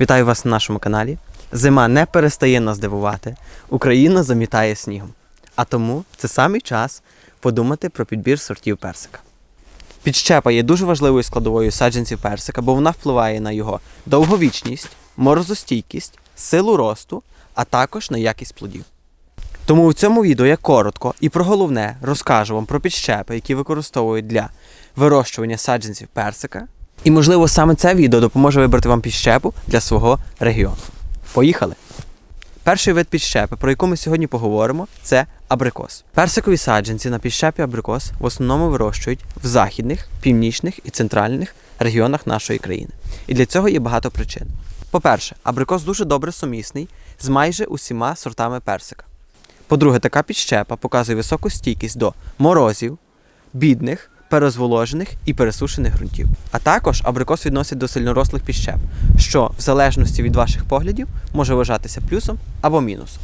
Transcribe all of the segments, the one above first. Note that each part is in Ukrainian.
Вітаю вас на нашому каналі. Зима не перестає нас дивувати. Україна замітає снігом. А тому це самий час подумати про підбір сортів персика. Підщепа є дуже важливою складовою саджанців персика, бо вона впливає на його довговічність, морозостійкість, силу росту, а також на якість плодів. Тому у цьому відео я коротко і про головне розкажу вам про підщепи, які використовують для вирощування саджанців персика. І, можливо, саме це відео допоможе вибрати вам підщепу для свого регіону. Поїхали! Перший вид підщепи, про яку ми сьогодні поговоримо, це абрикос. Персикові саджанці на підщепі абрикос в основному вирощують в західних, північних і центральних регіонах нашої країни. І для цього є багато причин. По-перше, абрикос дуже добре сумісний з майже усіма сортами персика. По-друге, така підщепа показує високу стійкість до морозів, бідних, перезволожених і пересушених ґрунтів. А також абрикос відносять до сильнорослих підщеп, що в залежності від ваших поглядів може вважатися плюсом або мінусом.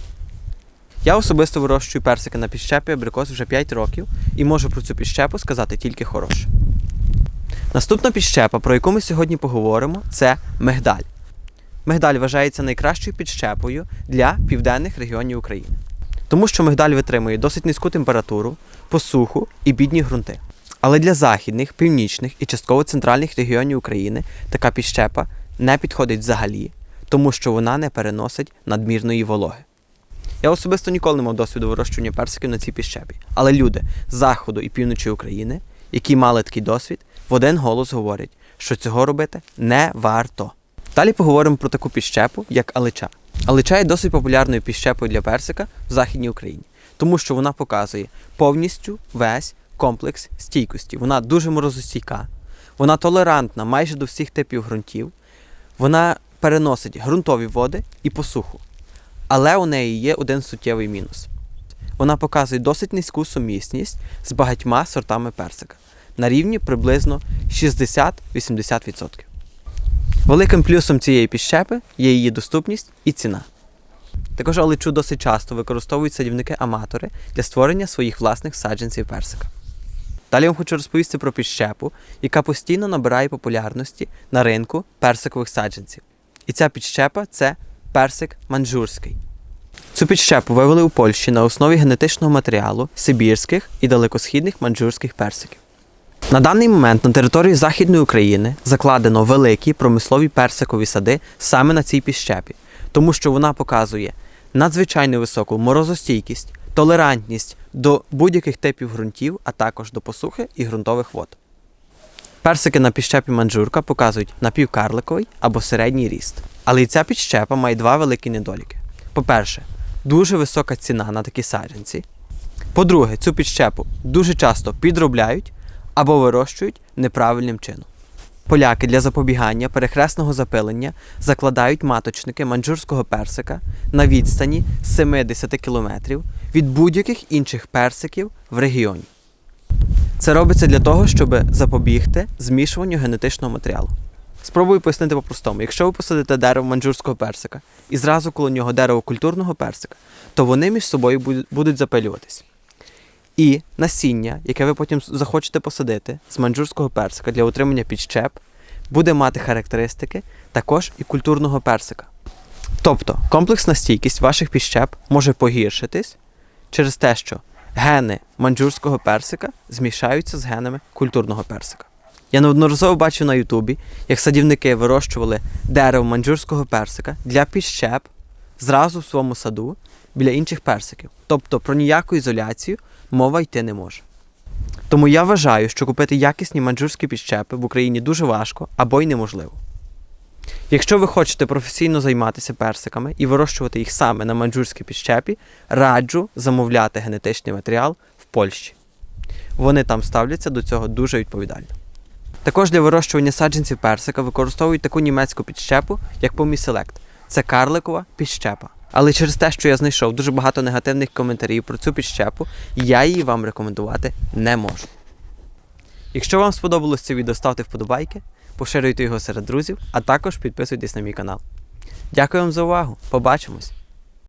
Я особисто вирощую персики на підщепі абрикос вже 5 років і можу про цю підщепу сказати тільки хороше. Наступна підщепа, про яку ми сьогодні поговоримо, це мигдаль. Мигдаль вважається найкращою підщепою для південних регіонів України. Тому що мигдаль витримує досить низьку температуру, посуху і бідні ґрунти. Але для західних, північних і частково центральних регіонів України така підщепа не підходить взагалі, тому що вона не переносить надмірної вологи. Я особисто ніколи не мав досвіду вирощування персиків на цій підщепі, але люди з заходу і півночі України, які мали такий досвід, в один голос говорять, що цього робити не варто. Далі поговоримо про таку підщепу, як алича. Алича є досить популярною підщепою для персика в Західній Україні, тому що вона показує повністю весь комплекс стійкості. Вона дуже морозостійка, вона толерантна майже до всіх типів ґрунтів, вона переносить ґрунтові води і посуху. Але у неї є один суттєвий мінус. Вона показує досить низьку сумісність з багатьма сортами персика на рівні приблизно 60-80%. Великим плюсом цієї підщепи є її доступність і ціна. Також аличу досить часто використовують садівники-аматори для створення своїх власних саджанців персика. Далі я вам хочу розповісти про підщепу, яка постійно набирає популярності на ринку персикових саджанців. І ця підщепа це персик манджурський. Цю підщепу вивели у Польщі на основі генетичного матеріалу сибірських і далекосхідних манджурських персиків. На даний момент на території Західної України закладено великі промислові персикові сади саме на цій підщепі, тому що вона показує надзвичайно високу морозостійкість, толерантність до будь-яких типів ґрунтів, а також до посухи і ґрунтових вод. Персики на підщепі манджурка показують напівкарликовий або середній ріст. Але і ця підщепа має два великі недоліки. По-перше, дуже висока ціна на такі саджанці. По-друге, цю підщепу дуже часто підробляють або вирощують неправильним чином. Поляки для запобігання перехресного запилення закладають маточники манджурського персика на відстані 70 км від будь-яких інших персиків в регіоні. Це робиться для того, щоб запобігти змішуванню генетичного матеріалу. Спробую пояснити по-простому. Якщо ви посадите дерево манджурського персика і зразу коло нього дерево культурного персика, то вони між собою будуть- запилюватись. І насіння, яке ви потім захочете посадити з манджурського персика для отримання підщеп, буде мати характеристики також і культурного персика. Тобто комплексна стійкість ваших підщеп може погіршитись через те, що гени манджурського персика змішаються з генами культурного персика. Я неодноразово бачив на Ютубі, як садівники вирощували дерево манджурського персика для підщеп зразу в своєму саду біля інших персиків. Тобто про ніяку ізоляцію мова йти не може. Тому я вважаю, що купити якісні манджурські підщепи в Україні дуже важко або й неможливо. Якщо ви хочете професійно займатися персиками і вирощувати їх саме на манджурській підщепі, раджу замовляти генетичний матеріал в Польщі. Вони там ставляться до цього дуже відповідально. Також для вирощування саджанців персика використовують таку німецьку підщепу, як Select. Це карликова підщепа. Але через те, що я знайшов дуже багато негативних коментарів про цю підщепу, я її вам рекомендувати не можу. Якщо вам сподобалось це відео, ставте вподобайки, поширюйте його серед друзів, а також підписуйтесь на мій канал. Дякую вам за увагу. Побачимось!